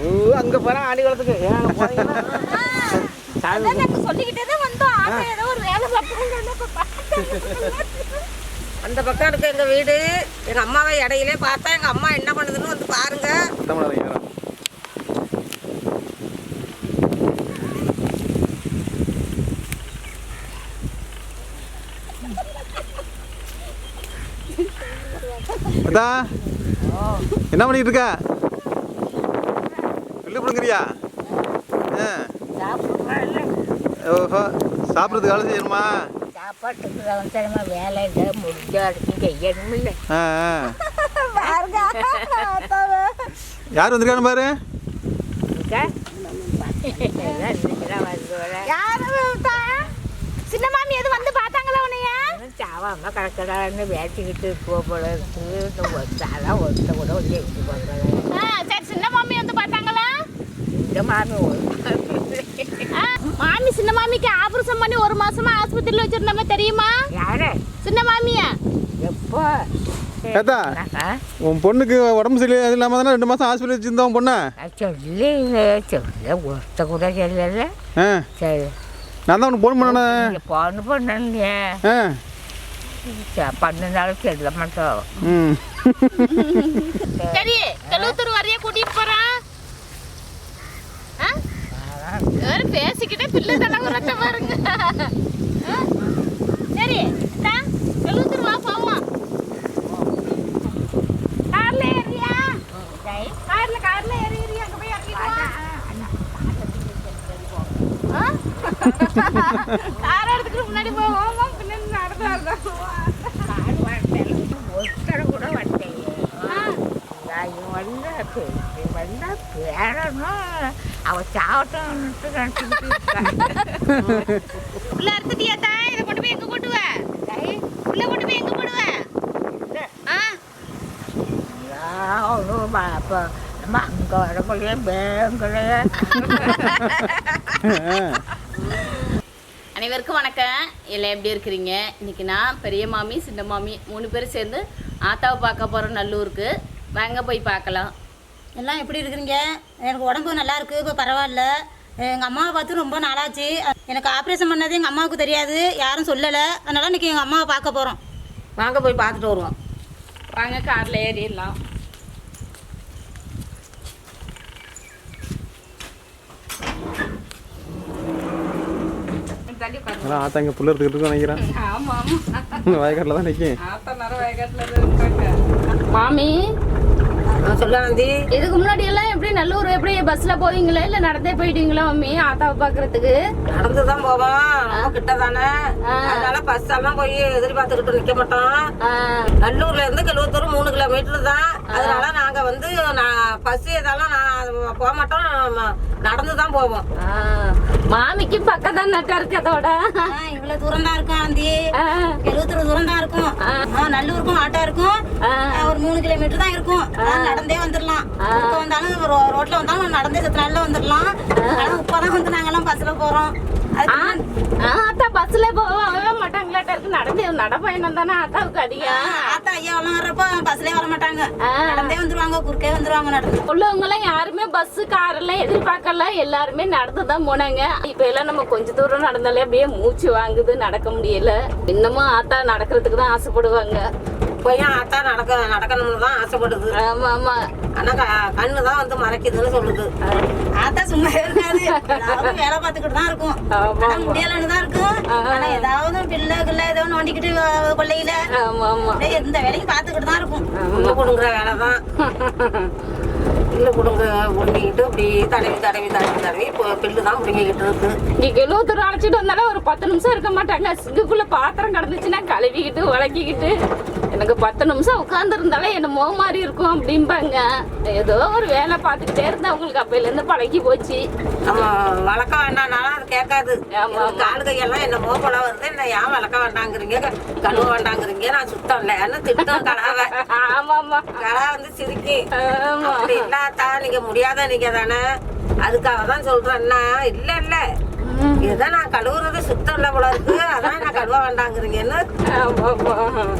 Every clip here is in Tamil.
ஓ அங்க போறேன் ஆடி குளத்துக்கு சொல்லிக்கிட்டே தான் வந்தோம். ஏதோ ஒரு வேலை. அந்த பக்கம் இருக்க எங்க வீடு. எங்க அம்மாவை இடையிலே பார்த்தா எங்க அம்மா என்ன பண்ணுதுன்னு வந்து பாருங்க. என்ன பண்ணிட்டு இருக்க? வெளில ஓஹோ சாப்பிட்றதுக்கு வேலை செய்யணுமா சாப்பாட்டுக்கு அவசரமா வேலை இல்லை முடிஞ்சா அடுத்து செய்யணும் இல்லை ஆ ஆ. பாருங்க அத்தாவை. யார் வந்திருக்கான்னு பாரு சின்ன மாமி எது வந்து பார்த்தாங்களா உன்னைய சாவாம கிடக்கடான்னு வேட்டிக்கிட்டு போல இருக்கு அதான் ஒருத்த கூட வந்து எடுத்து போகிறேன் ஆ, சரி சின்ன மாமி வந்து பார்த்தாங்களா இந்த மாமி ஆ, மாமி சின்ன மாமிக்கு ஆபரேஷன் பண்ணி ஒரு மாசமா ஆஸ்பத்திரியில வச்சிருந்தோம்ல தெரியுமா? யாரு? சின்ன மாமியா. எப்போ? ஏத்தா உன் பொண்ணுக்கு உடம்பு சரி அது இல்லாமல் தானே ரெண்டு மாதம் ஹாஸ்பிட்டல் வச்சுருந்தோம் பொண்ணை? சொல்லி கூட சொல்லல. ஆ. சரி. நான் தான் உனக்கு ஃபோன் பண்ணேன். போன பண்ணீங்க ஆ. பண்ணினாலும் சொல்ல மாட்டோம் ம். சரி கழுவுத்தூர் வரைய கூட்டிட்டு போறான் பேசிக்கிட்டே பிள்ளை தலைமுறை பாருங்க ஆ? சரி இந்தா, கழுவுத்தூர் வா போவோம் கார்ல ஏறியா கார்ல கார்ல ஏறி ஏறி அங்க போய் இறங்கிடுவா கார் எடுத்துட்டு முன்னாடி போவோம் பின்னாடி நடந்து வரலாம் ஒருத்தர கூட வந்தேன் இவன் வந்தா இவன் வந்தா பேரணும் அவ சாவட்டம்னு நினச்சிக்கிட்டு உள்ள அறுத்துட்டியா தான் இதை கொண்டு போய் எங்க போட்டுவ உள்ள கொண்டு போய் எங்க போடுவ அங்கே வரக்குள்ளே பேங்கலையே அனைவருக்கும் வணக்கம். எல்லாம் எப்படி இருக்கிறீங்க? இன்னைக்கு நான் பெரிய மாமி சின்ன மாமி மூணு பேரும் சேர்ந்து ஆத்தாவை பார்க்க போகிறோம் நல்லூருக்கு. வாங்க போய் பார்க்கலாம். எல்லாம் எப்படி இருக்கிறீங்க? எனக்கு உடம்பு நல்லா இருக்கு இப்போ பரவாயில்ல. எங்கள் அம்மாவை பார்த்து ரொம்ப நாளாச்சு. எனக்கு ஆப்ரேஷன் பண்ணது எங்கள் அம்மாவுக்கு தெரியாது. யாரும் சொல்லலை. அதனால இன்னைக்கு எங்கள் அம்மாவை பார்க்க போகிறோம் வாங்க போய் பார்த்துட்டு வருவோம். வாங்க காரில் ஏறிடலாம். தள்ளி உட்காருங்க. அதான் ஆத்தா இங்கே புள்ள எடுத்துக்கிட்டு நினைக்கிறேன். வயக்காட்டில் தான் நிற்கும் மாமி. சொல்ல நந்தி இதுக்கு முன்னாடி எல்லாம் எப்படி நல்லூர் எப்படி பஸ்ல போவீங்களா? இல்ல நடந்தே போயிட்டீங்களா மம்மி ஆத்தாவை பாக்குறதுக்கு நடந்து தான் போவோம் நம்ம கிட்ட தானே அதனால பஸ் எல்லாம் போய் எதிர்பார்த்துக்கிட்டு நிற்க மாட்டோம். நல்லூர்ல இருந்து கிலோத்தூர் மூணு கிலோமீட்டர் தான். அதனால நாங்க வந்து பஸ் இதெல்லாம் போக மாட்டோம் நம்ம நடந்து தான் போவோம் மாமிக்கு பக்கம் தான் நட்டா இருக்கு அதோட இவ்வளோ தூரம் தான் இருக்கும் ஆந்தி எழுபத்தொரு தூரம் தான் இருக்கும் நல்லூருக்கும் ஆட்டோ இருக்கும். ஒரு மூணு கிலோமீட்டர் தான் இருக்கும். நடந்தே வந்துடலாம் வந்தாலும் ரோட்ல வந்தாலும் நடந்தே சத்து நாளில் வந்துடலாம் ஆனால் இப்போ தான் வந்து நாங்கெல்லாம் பஸ்ஸில் போகிறோம் அதுக்கு ஆத்தா பஸ்ல போகவே மாட்டாங்களாட்டா இருக்கு நடந்து நடப்பயணம் தானே ஆத்தாவுக்கு அதிகம் ஆத்தா ஐயா வர்றப்போ பஸ்லயே வர மாட்டாங்க. நடந்தே வந்துருவாங்க குறுக்கே வந்துருவாங்க நடந்து. உள்ளவங்க எல்லாம் யாருமே பஸ் கார் எல்லாம் எதிர்பார்க்கல. எல்லாருமே நடந்து தான் போனாங்க. இப்ப எல்லாம் நம்ம கொஞ்ச தூரம் நடந்தாலே அப்படியே மூச்சு வாங்குது நடக்க முடியல. இன்னமும் ஆத்தா நடக்கிறதுக்கு தான் ஆசைப்படுவாங்க. போய் ஆத்தா நடக்க நடக்கணும்னு தான் ஆசைப்படுது. ஆமா ஆமா. ஆனா கண்ணு தான் வந்து மறைக்குதுன்னு சொல்லுது. ஆத்தா சும்மா இருக்காது. வேலை பார்த்துக்கிட்டு தான் இருக்கும். ஆனா முடியலன்னு தான் இருக்கும் ஆனா ஏதாவது பிள்ளை கிள்ள ஏதோ நோண்டிக்கிட்டு கொல்லையில ஆமா ஆமா. எந்த வேலையும் பார்த்துக்கிட்டு தான் இருக்கும். புல்லு கொடுங்குற வேலை தான். புல்லு கொடுங்க பிடுங்கிக்கிட்டு அப்படி தடவி தடவி தடவி தடவி இப்போ பில்லு தான் பிடுங்கிக்கிட்டு இருக்கு. இங்க எழுபத்தொரு அழைச்சிட்டு வந்தாலும் ஒரு பத்து நிமிஷம் இருக்க மாட்டாங்க. சிங்குக்குள்ள பாத்திரம் கிடந்துச்சுன்னா கழுவிக்கிட்டு விளக்கிக்கிட்டு எனக்கு பத்து நிமிஷம் உட்கார்ந்து இருந்தாலே என்னமோ மாதிரி இருக்கும் அப்படிம்பாங்க. ஏதோ ஒரு வேலை பார்த்துக்கிட்டே இருந்தா அவங்களுக்கு அப்பையில இருந்து பழகி போச்சு. வளர்க்க வேண்டாம்னாலும் அது கேட்காது. காலு கையெல்லாம் என்ன மோப்பல வருது என்ன ஏன் வளர்க்க வேண்டாங்கிறீங்க? கழுவ வேண்டாங்கிறீங்க நான் சுத்தம் இல்லைன்னு திட்டம் கலாவை? ஆமா ஆமா. கலா வந்து சிரிக்கி. அப்படி இல்லாதா நீங்க முடியாத நீங்க தானே. அதுக்காக தான் சொல்றேன்னா இல்ல இல்ல. இதுதான் நான் கழுவுறது சுத்தம் இல்ல போல இருக்கு. அதான் வேண்டாங்கிறீங்கன்னு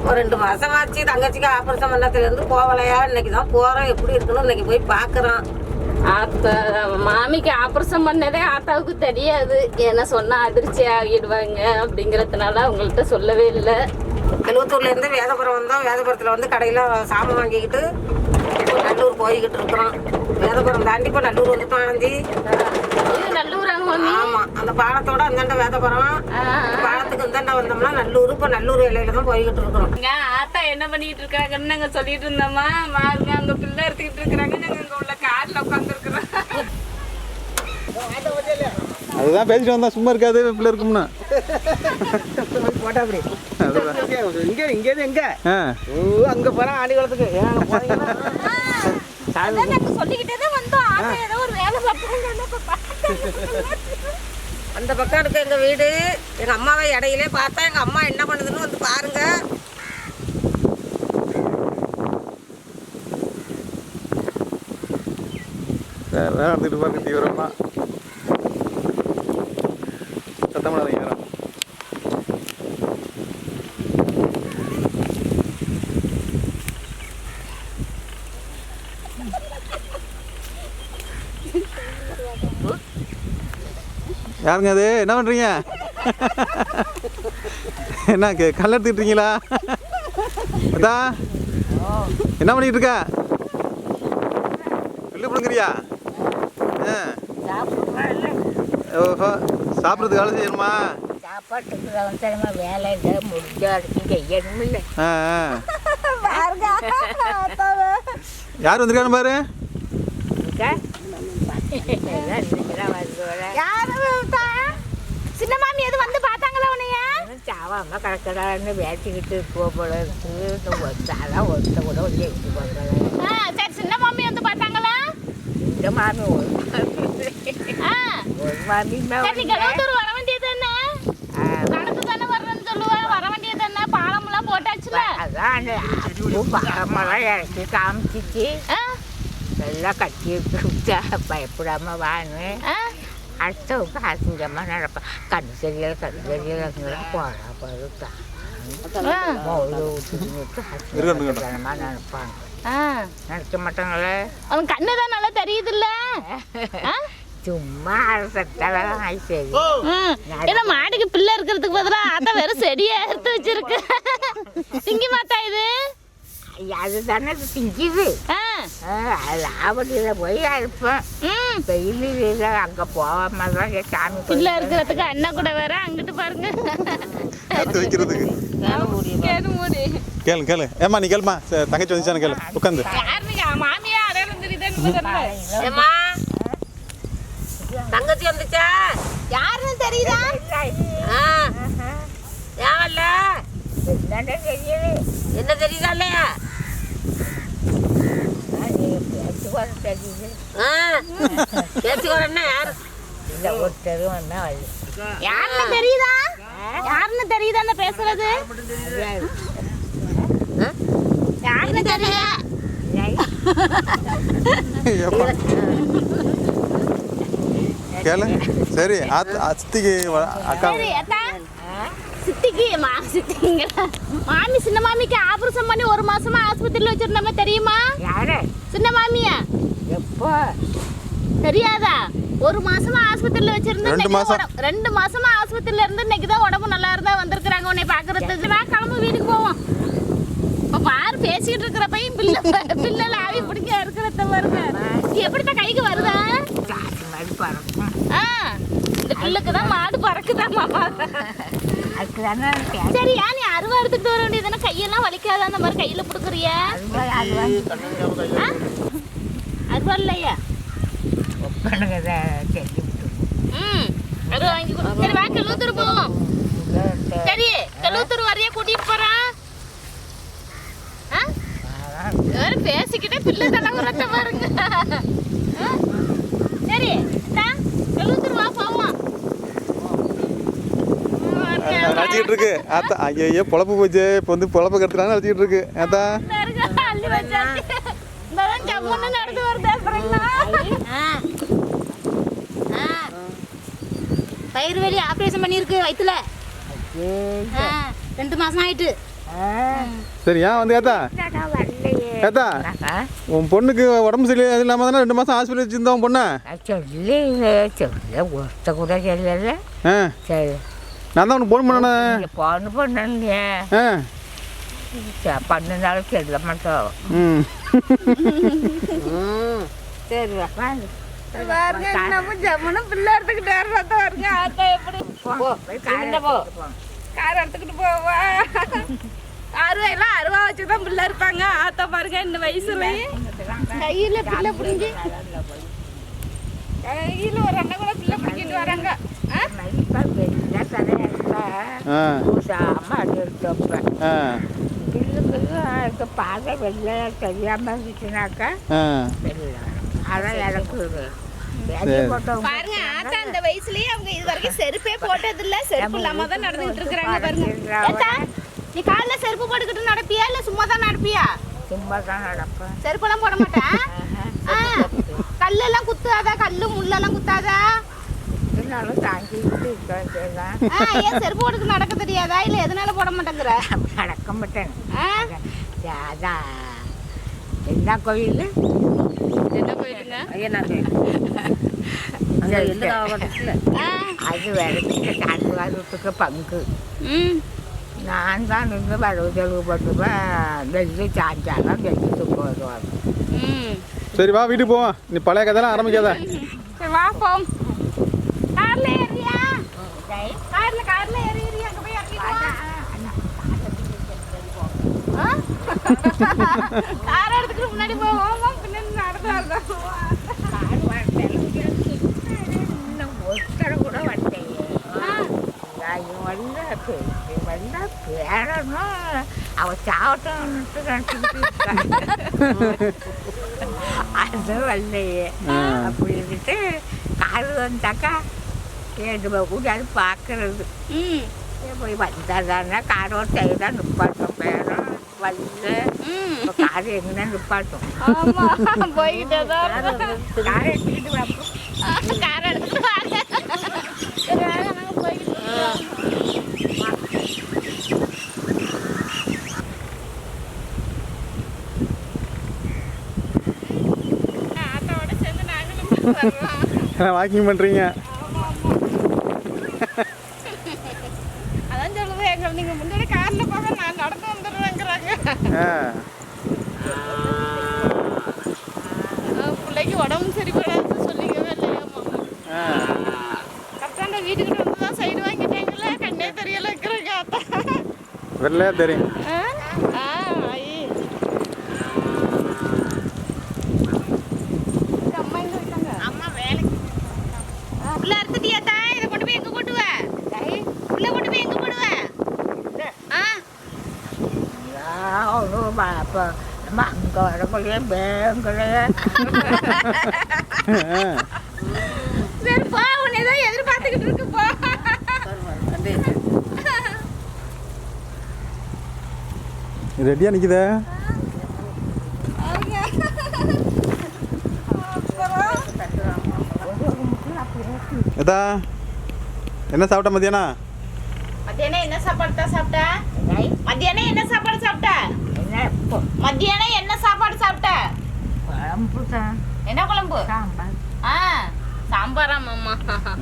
ஒரு ரெண்டு மாசம் ஆச்சு. தங்கச்சிக்கு ஆபரேஷன் பண்ணத்துலேருந்து இருந்து போகலையா? இன்னைக்கு தான் போறோம். எப்படி இருக்குன்னு இன்னைக்கு போய் பாக்குறோம் ஆத்தா மாமிக்கு ஆப்ரேஷன் பண்ணதே ஆத்தாவுக்கு தெரியாது. என்ன சொன்னா அதிர்ச்சி ஆகிடுவாங்க அப்படிங்கறதுனால அவங்கள்ட்ட சொல்லவே இல்லை. எழுவத்தூர்ல இருந்து வேதபுரம் வந்தோம். வேதபுரத்துல வந்து கடையில சாமான் வாங்கிக்கிட்டு இப்போ நல்லூர் போய்கிட்டு இருக்கிறோம். வேதபுரம் தாண்டி இப்போ நல்லூர் வந்துட்டோம் ஆனந்தி இது நல்லூராங்க மாமி ஆமா. அந்த பாலத்தோட அந்தாண்ட வேதபுரம். பாலத்துக்கு இந்தாண்ட வந்தோம்னா நல்லூர் இப்போ நல்லூர் வேலையில தான் போய்கிட்டு இருக்கிறோம். ஆத்தா என்ன பண்ணிட்டு இருக்காங்கன்னு நாங்க சொல்லிட்டு இருந்தோமா மாருங்க அங்க பிள்ளை எடுத்துக்கிட்டு இருக்கிறாங்க. நாங்க இங்க உள்ள கார்ல உட்கார்ந்து அதுதான் பேசிட்டு வந்தா சும்மா இருக்காது பிள்ளை இருக்கும்னா. போட்டா அப்படி. இங்க இங்க எங்க ஆ. ஓ அங்க போறா ஆடி குளத்துக்கு. அந்த பக்கம் இருக்க எங்க வீடு. எங்க அம்மாவை இடையிலே பார்த்தா எங்க அம்மா என்ன பண்ணுதுன்னு வந்து பாருங்க. நடந்துட்டு பாருங்க தீவிரமா. சத்தம் பண்ணாதீங்க யாரும் யாருங்க அது? என்ன பண்றீங்க? என்ன கே- கல் எடுத்துக்கிட்டு இருக்கீங்களா அதான் என்ன பண்ணிட்டு இருக்க பில்லு பிடுங்குறியா? ஆ. ஓஹோ. சாப்பிட்றதுக்கு வேலை செய்யணுமா? சாப்பாட்டுக்கு அவசரமா வேலை முடிஞ்ச செய்யணும் இல்லை. ஆ ஆ. யார் வந்திருக்கான்னு பாரு? சின்ன மாமி எது வந்து பார்த்தாங்களா உன்னைய? சாவாம கிடக்கிறான்னு வேட்டிக்கிட்டு போக போல இருக்கு. அதான் ஒருத்த கூட வந்து எடுத்து போகிறேன் ஆ, சரி சின்ன மாமி வந்து பார்த்தாங்களா? இந்த மாமி நீ கலவத்தூர் வர வேண்டியது என்ன நடந்து தானே வரணும்னு சொல்லுவேன் வர வேண்டியது என்ன பாலம்லாம் போட்டாச்சுல? அதான் அந்த பூ பழமெல்லாம் இறக்கி காமிச்சிச்சு. ஆ, எல்லாம் கட்டி விட்டா பயப்படாம வான்னு. ஆ, அடுத்தவங்க அசிங்கமாக நடப்பேன் கண்ணு சரியில்லை கண்ணு இருக்கட்டும், இருக்கட்டும். அசிங்கமாக நினைப்பாங்க. நினைக்க மாட்டாங்களே? அவன் கண்ணு தான் நல்லா தெரியுதுல்ல? ஆ? சும்மா அரசத்தெல்லாம் சரி. ஏன்னா மாட்டுக்கு பிள்ளை இருக்கிறதுக்கு பதிலா அதான் வெறும் செடியை எடுத்து வச்சிருக்கு. திங்கி மாத்தா இது? அது தானே திங்கிது. ஆ, லாபடியில் போய் அறுப்பேன் ம். வெயிலில் அங்கே போகாம தான் சாமி பிள்ளை இருக்கிறதுக்கு அண்ணன் கூட வேற அங்கிட்டு பாருங்க. எடுத்து வைக்கிறதுக்கு? கேடு மூடி. கேளு கேளு. ஏம்மா நீ கேளுமா தங்கச்சி வந்துச்சானு கேளு. உட்காந்து. மாமியா அடையாளம் தெரியுதுன்னு தங்கச்சி வந்துச்சா? யாருன்னு தெரியுதா? தெரியல என்ன தெரியுதா இல்லையா? பேச்சுக்கிறேன்னா யாரு? இல்லை ஒருத்தர் வருது யாருன்னு தெரியுதா? யாருன்னு தெரியுதா அந்த பேசுறது? யாருன்னு தெரியுதா? வ- அக்கா. சரி அத்தா. சித்திக்கு மா சித்திங்க. மாமி சின்ன மாமிக்கு ஆபரேஷன் பண்ணி ஒரு மாசமா ஆஸ்பத்திரியில வச்சிருந்தோமே தெரியுமா? யாரு? சின்ன மாமியா. எப்போ? தெரியாதா? ஒரு மாசமா ஆஸ்பத்திரியில வச்சிருந்தேன் ரெண்டு மாசம். ரெண்டு மாசமா ஆஸ்பத்திரியில இருந்து இன்னைக்கு தான் உடம்பு நல்லா இருந்தா வந்திருக்கிறாங்க உன்னை பாக்குறதுக்கு. வா கிளம்பு வீட்டுக்கு போவோம். இப்ப பாரு பேசிக்கிட்டு இருக்கிற பையன் பிள்ளை பிள்ளைல ஆவி பிடிக்க இருக்கிறத பாருங்க இது எப்படித்தான் கைக்கு வருதா? ஆ இந்த பிள்ளைக்கு தான் மாடு பறக்குதான் மாமா அதுக்கு தானே சரி ஏன் நீ அருவா எடுத்துட்டு வர வேண்டியதுன்னா கையெல்லாம் வலிக்காத அந்த மாதிரி கையில புடுக்குறிய அது அருவா. இல்லையா? ம் அருவா வாங்கி. சரி வா கழுவுத்தூர் போவோம் சரி கழுவுத்தூர் வரைய கூட்டிட்டு போறான் பேசிக்கிட்டே பிள்ளை தலைமுறத்த பாருங்க? சரி அத்தா, கழுவுத்தூர் வா போவோம் நடிச்சிக்கிட்டு இருக்கு ஆத்தா ஐயோ பொழப்பு போச்சு. இப்போ வந்து பொழப்பு கட்டுறாங்க நடிச்சிக்கிட்டு இருக்கு அப்புறங்களா? பயிர் வெளி ஆப்ரேஷன் பண்ணியிருக்கு வயிற்றுல ரெண்டு மாசம் ஆயிட்டு. சரி ஏன் வந்து வரலையே? ஏத்தா உன் பொண்ணுக்கு உடம்பு சரியில்லை அது இல்லாமல் தானே ரெண்டு மாதம் ஹாஸ்பிட்டல் வச்சுருந்தோம் பொண்ணை? சொல்லி சொல்ல ஒருத்த கூட சொல்லல. ஆ. சரி. நான் தான் உனக்கு ஃபோன் பண்ணேன். போன பண்ணீங்க ஆ. பண்ணினாலும் சொல்ல மாட்டோம். ம். சரி வா. பாருங்க நம்ம ஜம்முன்னு பிள்ளை எடுத்துக்கிட்டு வர்றத பாருங்க ஆத்தா எப்படி? என்ன போ கார் எடுத்துக்கிட்டு போவா. அருவா எல்லாம் அருவா வச்சுதான் பிள்ளை இருப்பாங்க. ஆத்தா பாருங்க இந்த வயசுலயே. கையில பிள்ளை பிடிங்கி. ஒரு அண்ணன் கூட பிள்ளை பிடிக்கிட்டு வராங்க. பிள்ளைங்களுக்கு பாதை வெளில தெரியாம இருந்துச்சுனாக்கா அதான் எனக்கு. பாருங்க ஆத்தா அந்த வயசுலயே அவங்க இது வரைக்கும் செருப்பே போட்டது இல்ல செருப்பு இல்லாம தான் இருக்காங்க பாருங்க. நீ காலைல செருப்பு போட்டுக்கிட்டு நடப்பியா இல்ல சும்மா தான் நடப்பியா? சும்மா தான் நடப்பேன். செருப்பெல்லாம் போட மாட்டேன் ஆ, கல்லெல்லாம் குத்தாதா கல்லு முள்ளெல்லாம் குத்தாதா இருந்தாலும் தாங்கிக்கிட்டு இருக்க வேண்டியதுதான் ஏன் செருப்பு போட்டுக்கு நடக்க தெரியாதா இல்ல எதனால போட மாட்டேங்கிற நடக்க மாட்டேன் ஆ? அதான் என்ன கோயில் என்ன கோயிலுங்க ஐயனார் கோயில். அது விளக்கிட்டு காட்டு வரத்துக்கு பங்கு ம் நான் தான் நின்று வரவு செலவு பண்ணுவேன் வெள்ளி சாயங்காலம் வெள்ளி தூக்கம் வருவாங்க ம் சரி வா வீட்டுக்கு போவோம். நீ பழைய கதையெல்லாம் ஆரம்பிக்காத. சரி வா போம் கார்ல ஏறியா? கார்ல கார்ல ஏறி ஏறி அங்க போய் இறங்கிடுவா கார் எடுத்துக்கிட்டு முன்னாடி போவோம் பின்னாடி நடந்து வரதான் ஒருத்தரை கூட வந்தேன் இவன் வந்தா இவன் வந்தா பேரனும் அவ நினச்சிக்கிட்டு இருக்கா. அது வரலையே அப்படி இருந்துட்டு காடு வந்தாக்கா ஏழு கூடாது பார்க்கறது. ம். போய் வந்தாதானே காரோட சைடாக நிப்பாட்டும். பேரும் வந்து கார் எங்கே நிப்பாட்டும். காரை எடுத்துக்கிட்டு வரப்போ கார் எடுத்துட்டு வாங்க சரி வாங்க நாங்க போய்கிட்டு இருக்கோம். ஆட்டோவோட சேர்ந்து நாங்களும் வர்றோம் வாக்கிங் பண்ணுறீங்க அதான் சொல்லுது எங்க நீங்க முன்னாடி கார்ல போக நான் நடந்து வந்துடுறேங்கிறாங்க. பிள்ளைக்கு உடம்பு சரிப்படாது சொல்லிக்கவே இல்லையாம்மா. ஆ. கரெக்டாக வீட்டுக்கிட்ட வந்து தான் சைடு வாங்கிட்டாங்கல்ல கண்ணே தெரியல இருக்கிறாங்க ஆத்தா வெள்ளையா தெரியும் ஆ ஆ ஐ. இந்த அம்மா எங்க இருக்காங்க அம்மா வேலைக்கு உள்ள அறுத்துட்டியாத்தா இதை கொண்டு போய் எங்க போட்டுவ உள்ள கொண்டு போய் எங்க போடுவ ஆ ஒன்றும் அப்போ. நம்ம அங்கே வரக்குள்ளேயே பேங்கலையே சரி போ உன்னை தான் எதிர்பார்த்துக்கிட்டு இருக்கு போ. ரெடியாக நிற்குதே ஏதா என்ன சாப்பிட்ட மத்தியானம்? மத்தியானம் என்ன சாப்பாடு தான் சாப்பிட்ட? மத்தியானம் என்ன சாப்பாடு சாப்பிட்ட? மத்தியானம் என்ன சாப்பாடு சாப்பிட்ட? குழம்பு தான் என்ன குழம்பு? சாம்பார். ஆ சாம்பாரா மாமா?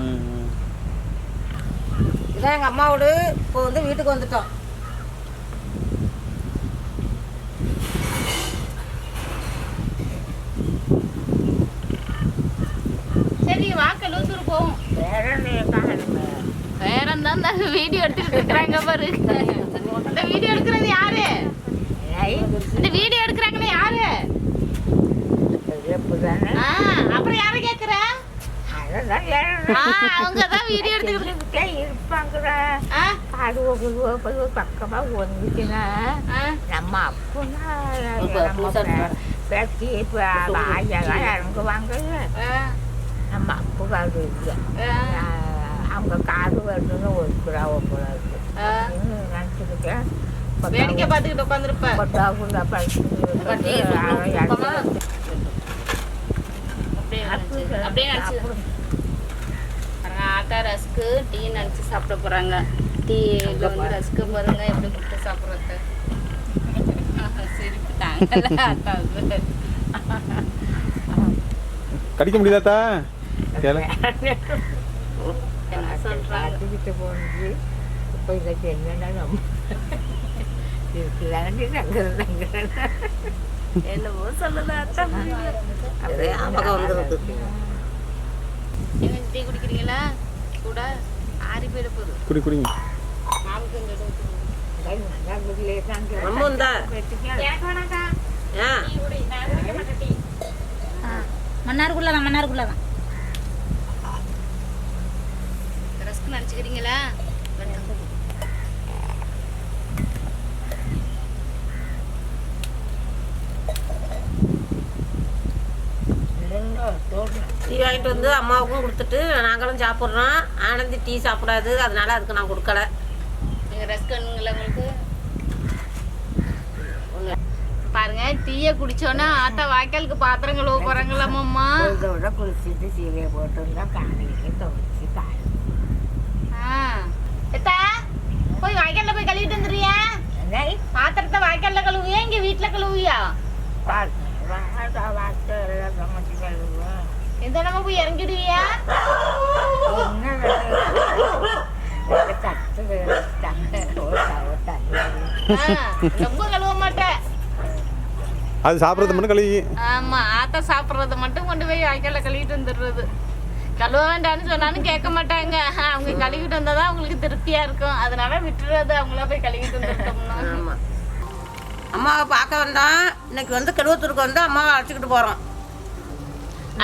ம், ம். இதான் எங்க அம்மாவோடு இப்போ வந்து வீட்டுக்கு வந்துட்டோம். சரி வா கல்லூத்தூர் போவோம். வேற தான் வீடியோ எடுத்துக்கிட்டு இருக்கிறாங்க பாரு. இந்த வீடியோ எடுக்கிறது யாரு? இந்த வீடியோ எடுக்கிறாங்களே யாரு? அப்புறம் யாரை கேக்குற? அதான் ஆ அவங்க தான் வீடியோ எடுத்துக்கிட்டு காடுவோ குழுவோ போய் பக்கமாக வந்துச்சுன்னா ஆ? நம்ம அப்பனா பேத்தி இப்போ ஆயாலாம் நம்ம அப்புகாரு இல்லை. ஆ, அவங்க காடு வரணும்னு ஒரு புறாவை போல இருக்கு. ஆ. நினச்சிக்கிட்டேன் வேடிக்கை பார்த்துக்கிட்டு உட்காந்துருப்ப. கொட்டாகுள்ள அப்படியே ஆட்டா ரஸ்க்கு டீ நினச்சி சாப்பிட போறாங்க. டீ வந்து ரஸ்க்கு பாருங்க எப்படி கொடுத்து சாப்பிட்றது. சரி தாங்கல ஆத்தாவுக்கு கடிக்க என்னன்னா நம்ம இருக்குதானே நாங்கள் நாங்கள் என்னவோ சொல்லுது அப்படியே ஆமாக்கா ஞாபகம் டீ குடிக்கிறீங்களா கூட ஆறி போயிட போகுது குடி குடிங்க மன்னாருக்குள்ளதான் மன்னாருக்குள்ளதான் ஆ ரஸ்க் நினச்சிக்கிறீங்களா டீ வாங்கிட்டு வந்து அம்மாவுக்கும் கொடுத்துட்டு நாங்களும் சாப்பிட்றோம் ஆனந்தி டீ சாப்பிடாது அதனால அதுக்கு நான் கொடுக்கல நீங்கள் ரஸ்க் வேணுங்களா உங்களுக்கு பாருங்க டீயை குடிச்சோன்னா ஆத்தா வாய்க்காலுக்கு பாத்திரம் கழுவ போறாங்களாமாம்மா இதோட குளிச்சுட்டு சீலையை போட்டிருந்தா காலையிலே துவைச்சி காய். எத்தா போய் வாய்க்கால்ல போய் கழுவிட்டு வந்துடுறியா பாத்திரத்தை வாய்க்கால்ல கழுவுவியா இங்க வீட்டுல கழுவுவியா எந்த நம்ம போய் இறங்கிடுவியா ஆ, ரொம்ப கழுவ மாட்டேன் அது சாப்பிட்றது மட்டும் கழுவி ஆமா ஆத்தா சாப்பிட்றத மட்டும் கொண்டு போய் வாய்க்கால்ல கழுவிட்டு வந்துடுறது கழுவ வேண்டாம்னு சொன்னாலும் கேட்க மாட்டாங்க அவங்க கழுவிட்டு வந்தாதான் அவங்களுக்கு திருப்தியா இருக்கும் அதனால விட்டுறது அவங்களா போய் கழுவிட்டு வந்துட்டோம்னா அம்மாவை பார்க்க வந்தோம் இன்னைக்கு வந்து கெடுவத்தூருக்கு வந்து அம்மாவை அழைச்சிக்கிட்டு போகிறோம்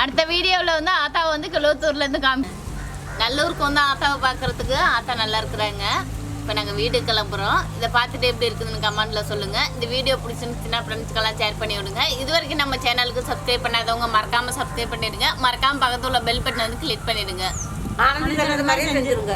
அடுத்த வீடியோவில் வந்து ஆத்தாவை வந்து கிலோத்தூர்லேருந்து காமி நல்லூருக்கு வந்து ஆத்தாவை பார்க்கறதுக்கு ஆத்தா நல்லா இருக்கிறாங்க. இப்போ நாங்கள் வீடு கிளம்புறோம். இதை பார்த்துட்டு எப்படி இருக்குதுன்னு கமெண்ட்டில் சொல்லுங்கள் இந்த வீடியோ பிடிச்சிருந்துச்சுன்னா ஃப்ரெண்ட்ஸ்க்கெல்லாம் ஷேர் பண்ணி விடுங்க. இது வரைக்கும் நம்ம சேனலுக்கு சப்ஸ்கிரைப் பண்ணாதவங்க மறக்காமல் சப்ஸ்கிரைப் பண்ணிடுங்க. மறக்காமல் பக்கத்தில் உள்ள பெல் பட்டன் வந்து கிளிக் பண்ணிவிடுங்க மாதிரி சொன்னது செஞ்சுருங்க.